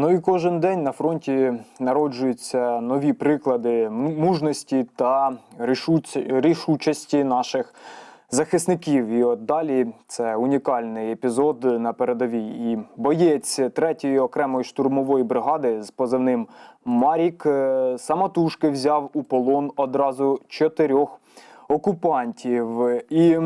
Ну і кожен день на фронті народжуються нові приклади мужності та рішучості наших захисників. І от далі це унікальний епізод на передовій. І боєць 3-ї окремої штурмової бригади з позивним Марік е, самотужки взяв у полон одразу чотирьох окупантів. І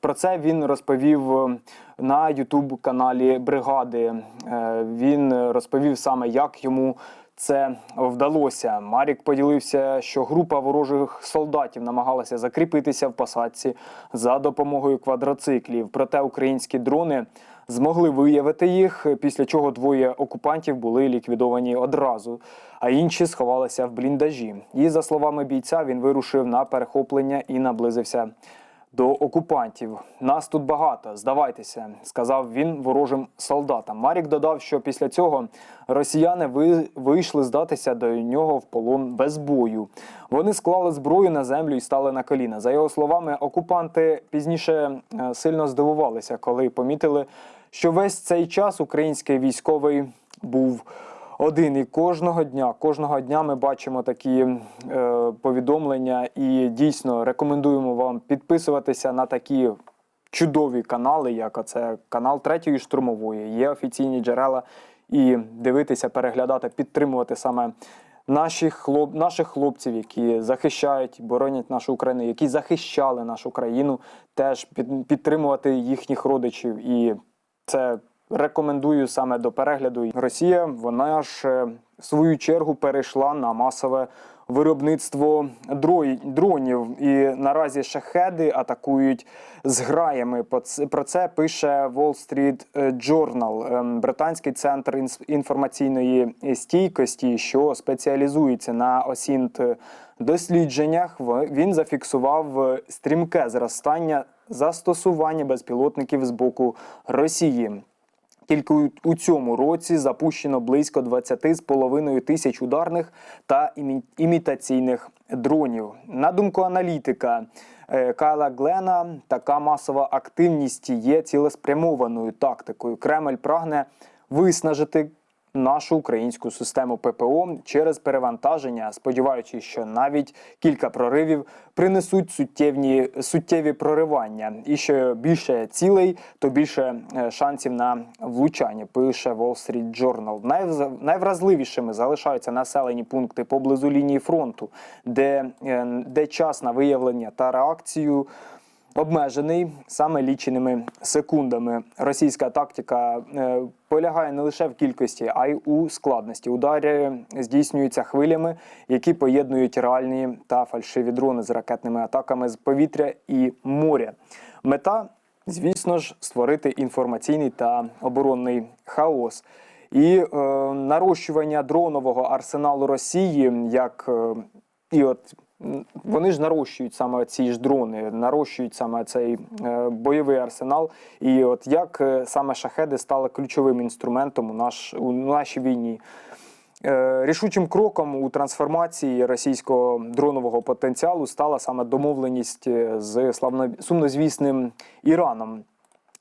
про це він розповів е, на Ютуб каналі Бригади. Е, Він розповів саме, як йому це вдалося. Марік поділився, що група ворожих солдатів намагалася закріпитися в посадці за допомогою квадроциклів. Проте українські дрони змогли виявити їх, після чого двоє окупантів були ліквідовані одразу, а інші сховалися в бліндажі. І за словами бійця, він вирушив на перехоплення і наблизився до окупантів. Нас тут багато, здавайтеся, сказав він ворожим солдатам. Марік додав, що після цього росіяни ви- вийшли здатися до нього в полон без бою. Вони склали зброю на землю і стали на коліна. За його словами, окупанти пізніше е, сильно здивувалися, коли помітили, що весь цей час український військовий був один і кожного дня. Кожного дня ми бачимо такі е, повідомлення, і дійсно рекомендуємо вам підписуватися на такі чудові канали, як оце канал третьої штурмової. Є офіційні джерела, і дивитися, переглядати, підтримувати саме. Наших хлоп, наших хлопців, які захищають, боронять нашу Україну, які захищали нашу країну, теж під, підтримувати їхніх родичів. І це рекомендую саме до перегляду. Росія вона ж е, в свою чергу перейшла на масове виробництво дронів. І наразі шахеди атакують зграями. Про це пише Wall Street Journal, ем, британський центр інформаційної стійкості, що спеціалізується на осінт дослідженнях. Він зафіксував е, стрімке зростання застосування безпілотників з боку Росії. Тільки у- цьому році запущено близько 20,5 тисяч ударних та імітаційних дронів. На думку аналітика е, Кайла Глена, така масова активність є цілеспрямованою тактикою. Кремль прагне виснажити нашу українську систему ППО через перевантаження, сподіваючись, що навіть кілька проривів принесуть суттєвні суттєві проривання. І що більше цілей, то більше е, шансів на влучання. Пише Wall Street Journal. Найвразливішими залишаються населені пункти поблизу лінії фронту, де, е, де час на виявлення та реакцію обмежений саме ліченими секундами. Російська тактика е, полягає не лише в кількості, а й у складності. Удари здійснюються хвилями, які поєднують реальні та фальшиві дрони з ракетними атаками з повітря і моря. Мета, звісно ж, створити інформаційний та оборонний хаос. І е, нарощування дронового арсеналу Росії, як е, і от вони ж нарощують саме ці ж дрони, нарощують саме цей е, бойовий арсенал. І от як е, саме шахеди стали ключовим інструментом у, наш, у нашій війні. Е, Рішучим кроком у трансформації російського дронового потенціалу стала саме домовленість з сумнозвісним Іраном.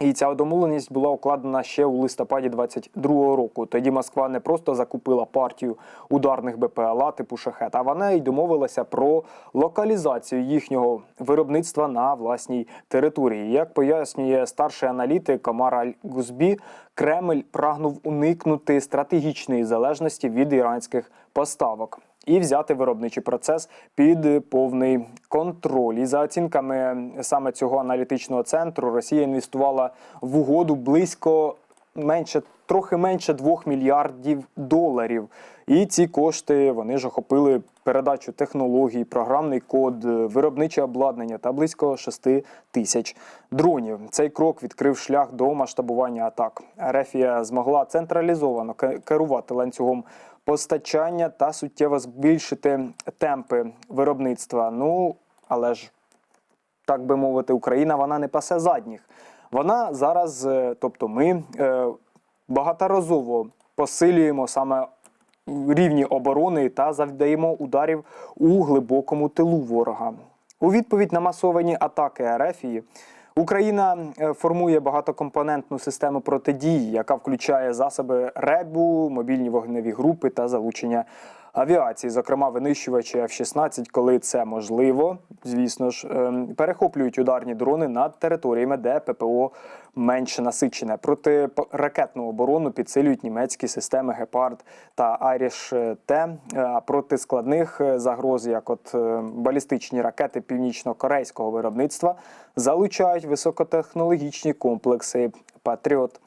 І ця домовленість була укладена ще у листопаді 22-го року. Тоді Москва не просто закупила партію ударних БПЛА типу шахет, а вона й домовилася про локалізацію їхнього виробництва на власній території. Як пояснює старший аналітик Омар Аль-Гузбі, Кремль прагнув уникнути стратегічної залежності від іранських поставок. І взяти виробничий процес під повний контроль. І за оцінками саме цього аналітичного центру, Росія інвестувала в угоду близько менше, трохи менше 2 мільярдів доларів. І ці кошти вони ж охопили передачу технологій, програмний код, виробниче обладнання та близько 6 тисяч дронів. Цей крок відкрив шлях до масштабування атак. Рефія змогла централізовано керувати ланцюгом постачання та суттєво збільшити темпи виробництва. Ну але ж так би мовити, Україна вона не пасе задніх. Вона зараз, е, тобто ми е, багаторазово посилюємо саме рівні оборони та завдаємо ударів у глибокому тилу ворога. У відповідь на масовані атаки Ерефії Україна е, формує багатокомпонентну систему протидії, яка включає засоби РЕБу, мобільні вогневі групи та залучення авіації, зокрема винищувачі F-16, коли це можливо, звісно ж, ем, перехоплюють ударні дрони над територіями, де ППО менше насичене. Проти ракетну оборону підсилюють німецькі системи Гепард та Айріш Т. Е, А проти складних е, загроз, як от е, балістичні ракети північно-корейського виробництва, залучають високотехнологічні комплекси Патріот.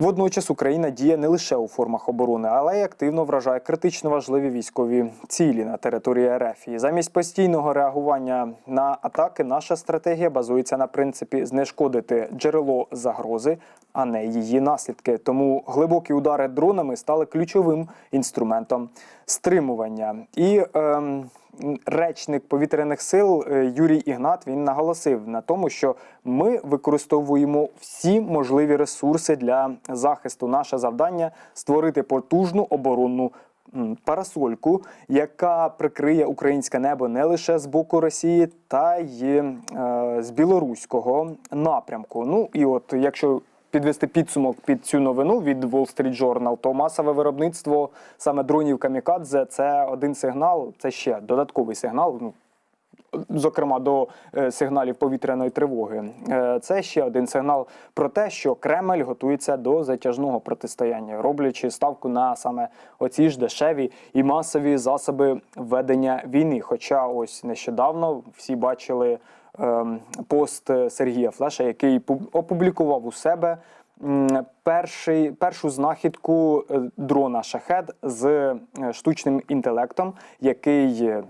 Водночас Україна діє не лише у формах оборони, але й активно вражає критично важливі військові цілі на території РФ. І замість постійного реагування на атаки, наша стратегія базується на принципі знешкодити джерело загрози, а не її наслідки. Тому глибокі удари дронами стали ключовим інструментом стримування. І ем, речник повітряних сил е, Юрій Ігнат він наголосив на тому, що ми використовуємо всі можливі ресурси для захисту. Наше завдання створити потужну оборонну. Парасольку, яка прикриє українське небо не лише з боку Росії, та й е, з білоруського напрямку. Ну і от якщо підвести підсумок під цю новину від Wall Street Journal, то масове виробництво саме дронів камікадзе це один сигнал, це ще додатковий сигнал. Ну, Зокрема, до е, сигналів повітряної тривоги, Е, це ще один сигнал про те, що Кремль готується до затяжного протистояння, роблячи ставку на саме оці ж дешеві і масові засоби ведення війни. Хоча ось нещодавно всі бачили пост Сергія Флеша, який пу- опублікував у себе перший, першу знахідку е, дрона Шахед з е, штучним інтелектом, який. е,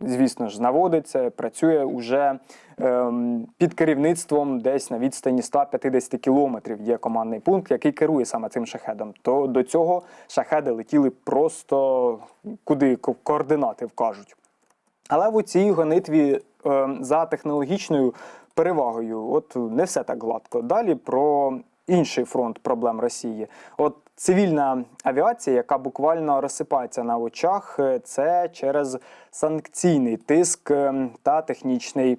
Звісно ж, наводиться, працює уже ем, під керівництвом десь на відстані 150 кілометрів. Є командний пункт, який керує саме цим шахедом. То до цього шахеди летіли просто куди ко- координати вкажуть. Але в цій гонитві е, за технологічною перевагою, от не все так гладко. Далі про інший фронт проблем Росії. От цивільна авіація, яка буквально розсипається на очах, е, це через санкційний тиск е, та технічний.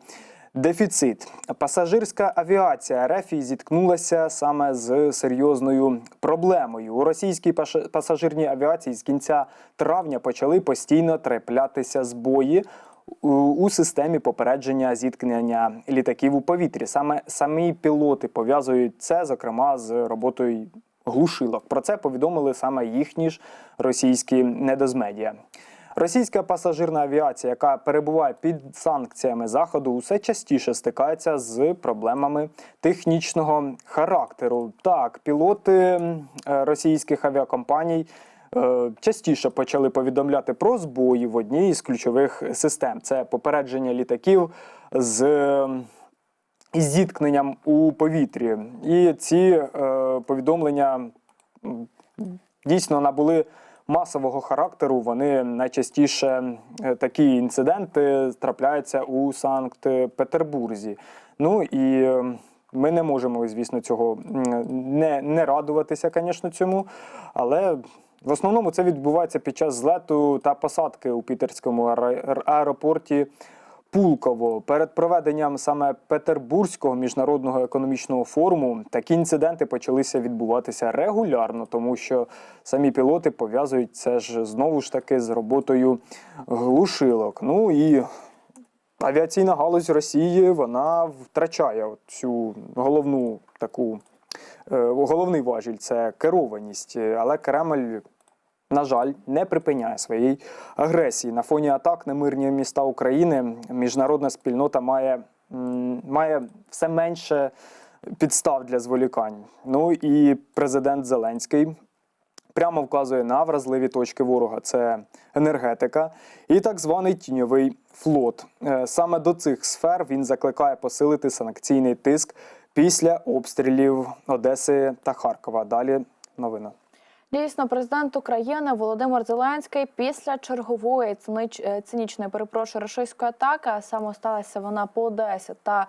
Дефіцит пасажирська авіація РФ зіткнулася саме з серйозною проблемою. У російській пасажирній авіації з кінця травня почали постійно траплятися збої у, системі попередження зіткнення літаків у повітрі. Саме самі пілоти пов'язують це, зокрема, з роботою глушилок. Про це повідомили саме їхні ж російські недозмедіа. Російська пасажирна авіація, яка перебуває під санкціями заходу, усе частіше стикається з проблемами технічного характеру. Так, пілоти е, російських авіакомпаній е, частіше почали повідомляти про збої в одній із ключових систем: це попередження літаків з. із зіткненням у повітрі. І ці е, повідомлення дійсно набули масового характеру. Вони найчастіше е, такі інциденти трапляються у Санкт-Петербурзі. Ну і ми не можемо, звісно, цього не, не радуватися, звісно, цьому. Але в основному це відбувається під час злету та посадки у Пітерському аеро- аеропорті. Пулково перед проведенням саме Петербурзького міжнародного економічного форуму такі інциденти почалися відбуватися регулярно, тому що самі пілоти пов'язують це ж знову ж таки з роботою глушилок. Ну і авіаційна галузь Росії вона втрачає цю головну таку е, головний важіль це керованість. Але Кремль на жаль, не припиняє своєї агресії. На фоні атак на мирні міста України міжнародна спільнота має, має все менше підстав для зволікань. Ну і президент Зеленський прямо вказує на вразливі точки ворога: це енергетика і так званий тіньовий флот. Е, Саме до цих сфер він закликає посилити санкційний тиск після обстрілів Одеси та Харкова. Далі новина. Дійсно, президент України Володимир Зеленський після чергової е, цинічної перепрошую рашистської атаки, а саме сталася вона по Одесі та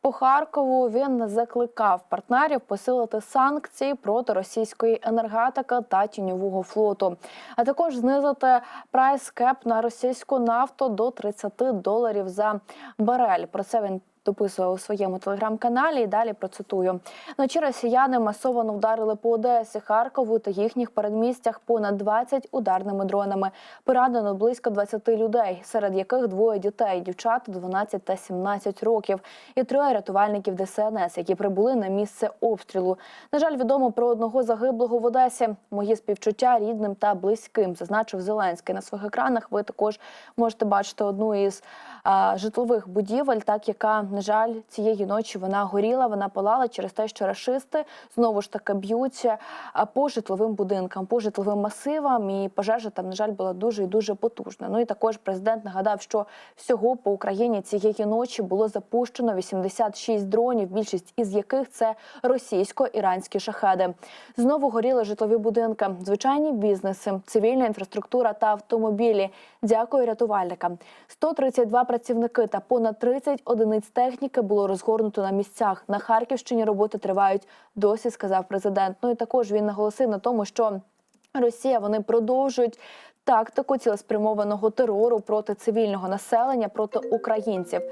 по Харкову. Він закликав партнерів посилити санкції проти російської енергетики та тіньового флоту, а також знизити прайс кеп на російську нафту до 30 доларів за барель. Про це він дописував у своєму телеграм-каналі. І далі процитую. Вночі росіяни масово вдарили по Одесі, Харкову та їхніх передмістях понад 20 ударними дронами. Поранено близько 20 людей, серед яких двоє дітей, дівчата 12 та 17 років, і троє рятувальників ДСНС, які прибули на місце обстрілу. На жаль, відомо про одного загиблого в Одесі. Мої співчуття рідним та близьким, зазначив Зеленський на своїх екранах. Ви також можете бачити одну із а, житлових будівель, так яка на жаль цієї ночі вона горіла, вона палала через те, що рашисти знову ж таки б'ються а, по житловим будинкам, по житловим масивам. І пожежа там, на жаль, була дуже і дуже потужна. Ну і також президент нагадав, що всього по Україні цієї ночі було запущено 86 дронів, більшість із яких це російсько-іранські шахеди. Знову горіли житлові будинки, звичайні бізнеси, цивільна інфраструктура та автомобілі. Дякую рятувальникам. 132 працівники та понад 30 одиниць було розгорнуто на місцях. На Харківщині роботи тривають досі, сказав президент. Ну і також він наголосив на тому, що Росія вони продовжують тактику цілеспрямованого терору проти цивільного населення, проти українців.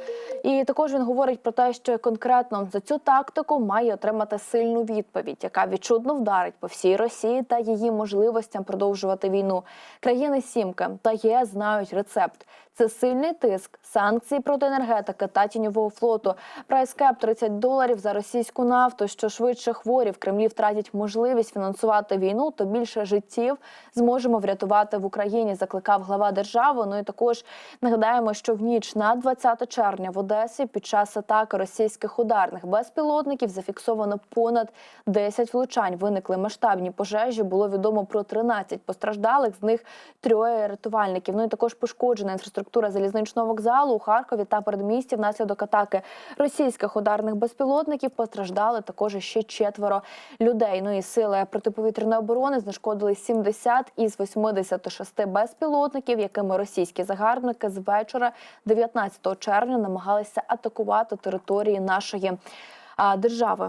І також він говорить про те, що конкретно за цю тактику має отримати сильну відповідь, яка відчутно вдарить по всій Росії та її можливостям продовжувати війну. Країни Сімки та ЄС знають рецепт. Це сильний тиск, санкції проти енергетики та тіньового флоту, прайскеп 30 доларів за російську нафту. Що швидше хворі в Кремлі втратять можливість фінансувати війну, то більше життів зможемо врятувати в Україні. Закликав глава держави. Ну і також нагадаємо, що в ніч на 20 червня в Одесі під час атаки російських ударних безпілотників зафіксовано понад 10 влучань. Виникли масштабні пожежі. Було відомо про 13 постраждалих, з них троє рятувальників. Ну і також пошкоджена інфраструктура залізничного вокзалу у Харкові та передмісті внаслідок атаки російських ударних безпілотників. Постраждали також ще четверо людей. Ну і сили протиповітряної оборони знешкодили 70 із 86 безпілотників, якими російські загарбники з вечора 19 червня намагалися атакувати території нашої держави.